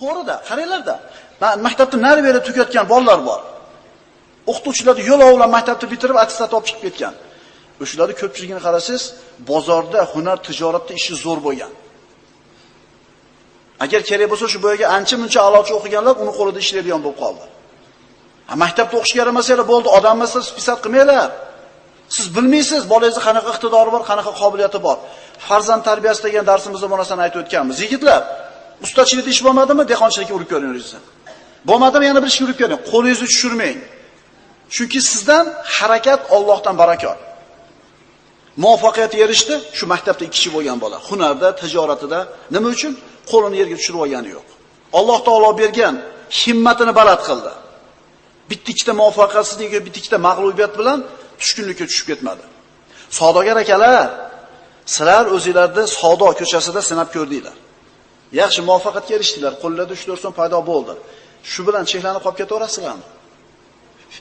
To'g'rida, qaranglarda. Maktabda nari beri tugatgan bolalar bor. O'qituvchilarni yo'l bilan maktabni bitirib, attestat olib chiqib ketgan. O'shalarning ko'pchiligini qarasangiz, bozorda, hunar, tijoratda ishi zo'r bo'lgan. Agar kerak bo'lsa, shu bo'yiga ancha-muncha aloqa o'qiganlar uni qo'lida ishlaydigan bo'lib qoldi. Ha, maktabda o'qishga yaramasanglar bo'ldi, odam spisat qilmanglar. Siz bilmaysiz, bolangizni qanaqa iqtidori bor, qanaqa qobiliyati bor. Farzand tarbiyasi degan darsimizda bu narsani aytib o'tganmiz. Yigitlar, ustachilikda ish bo'lmadimi, dehqonchilikka urib ko'ring o'zingizni. Bo'lmadimi, yana bir ishga urib ko'ring. Qo'lingizni tushirmang. Chunki sizdan harakat Allohdan barakot. Muvaffaqiyatga erishdi, shu maktabda ikki kishi bo'lgan bola. Hunarda, tijoratida nima uchun qo'lini yerga tushirib olgani yo'q. Alloh taolo bergan himmatini baland qildi. Bitta ikkita muvaffaqiyatsizlik, bitta ikkita mag'lubiyat bilan tushkunlikka tushib ketmadi. Savdogar akalar, sizlar o'zinglarni savdo ko'chasida sinab ko'rdinglar. Yaxshi muvaffaqiyatga erishdilar qo'llarda 3-4 so'm paydo bo'ldi. Shu bilan cheklanib qolib ketaverasizlarmi?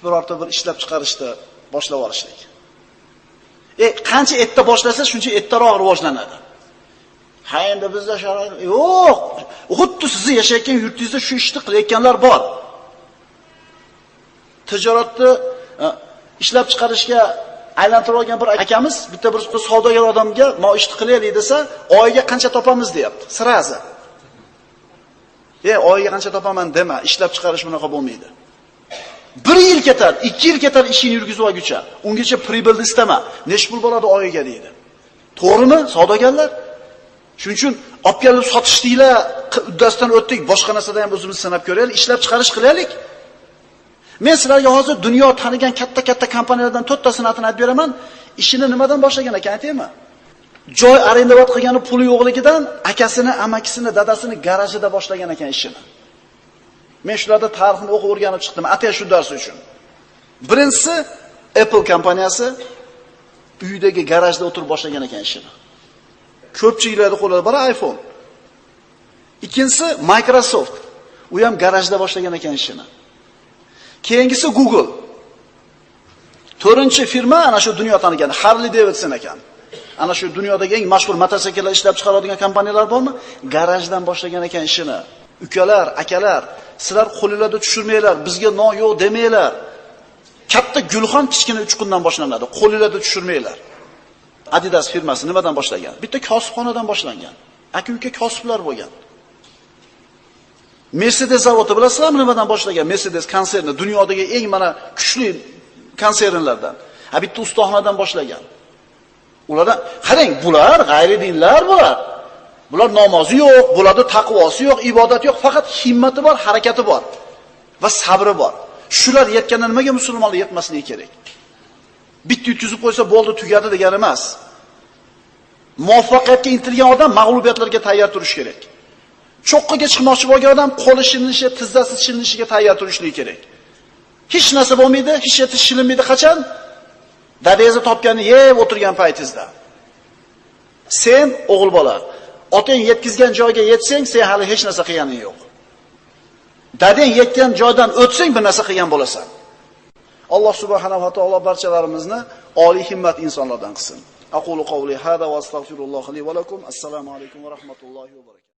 Birorta bir ishlab chiqarishni boshlab yuborishlik. E, qancha erta boshlasa, shuncha ertaroq rivojlanadi. Ha endi bizda sharoit yo'q. Xuddi sizni yashayotgan yurtingizda shu ishni qilayotganlar bor. Tijoratni e, ishlab chiqarishga aylantirib olgan bir akamiz bitta bir savdogar odamga "Mo ishni qilaylik" desa, oyiga qancha topamiz deyapti. Sirazi. E, oyiga qancha topaman dema, ishlab chiqarish bunaqa bo'lmaydi. Bir yil ketar, ikki yil ketar ishini yurgizib olguncha, ungacha pribilni istama. Nech pul bo'ladi oyiga deydi. To'g'rimi, savdogarlar? Shuning uchun olib kelib sotishdinglar, uddasidan o'tdik, boshqa narsadan ham o'zimiz sanab ko'raylik, ishlab chiqarish qilaylik. Men sizlarga hozir dunyo tanigan katta-katta kompaniyalardan to'rttasini atini aytib beraman. Ishini nimadan boshlagan ekan aytaymi? Joy arendovat qilgani puli yo'qligidan akasini, amakisini, dadasini garajida boshlagan ekan ishini. Men shularda tarixini o'qib o'rganib chiqdim, atay shu dars uchun. Birinchisi Apple kompaniyasi uydagi garajda o'tirib boshlagan ekan ishini. Ko'pchiliklarni qo'lida bor iPhone. Ikkinchisi Microsoft. U ham garajda boshlagan ekan ishini. Keyingisi Google. To'rtinchi firma ana shu dunyo tanigan Harley Davidson ekan. Ana shu dunyodagi eng mashhur mototsikllar ishlab chiqaradigan kompaniyalar bormi? Garajdan boshlagan ekan ishini. Ukalar, akalar, sizlar qo'lingizda tushirmanglar, bizga non yo'q demanglar. Katta gulxon kichkina uchqundan boshlanadi. Qo'lingizda tushirmanglar. Adidas firmasi nimadan boshlagan? Bitta kosibxonadan boshlangan. Aka-uka kosiblar bo'lgan. Mercedes zavodi bilasizlarmi nimadan boshlagan? Mercedes konserni dunyodagi eng mana kuchli konsernlardan. Ha bitta ustaxonadan boshlagan. Ulardan qarang, bular g'ayri dinlar bular. Bular namozi yo'q, bularda taqvosi yo'q, ibodat yo'q, faqat himmati bor, harakati bor va sabri bor. Shular yetganda nimaga musulmonlar yetmasligi kerak? Bitta yutkizib qo'ysa bo'ldi, tugadi degani emas. Muvaffaqiyatga intilgan odam mag'lubiyatlarga tayyor turish kerak. Cho'qqiga chiqmoqchi bo'lgan odam qo'li shilinishi, tizzasi shilinishiga tayyor turishligi kerak. Hech narsa bo'lmaydi, hech yerda shilinmaydi qachon? Dadangizni topganini yeb o'tirgan paytingizda. Sen o'g'il bola, otang yetkizgan joyga yetsang, sen hali hech narsa qilganing yo'q. Dadang yetgan joydan o'tsang bir narsa qilgan bo'lasan. Alloh subhanahu va taolo barchalarimizni oliy himmat insonlardan qilsin. Aqulu qawli hada va astagfirulloh li va lakum. Assalomu alaykum va rahmatullohi va barakatuh.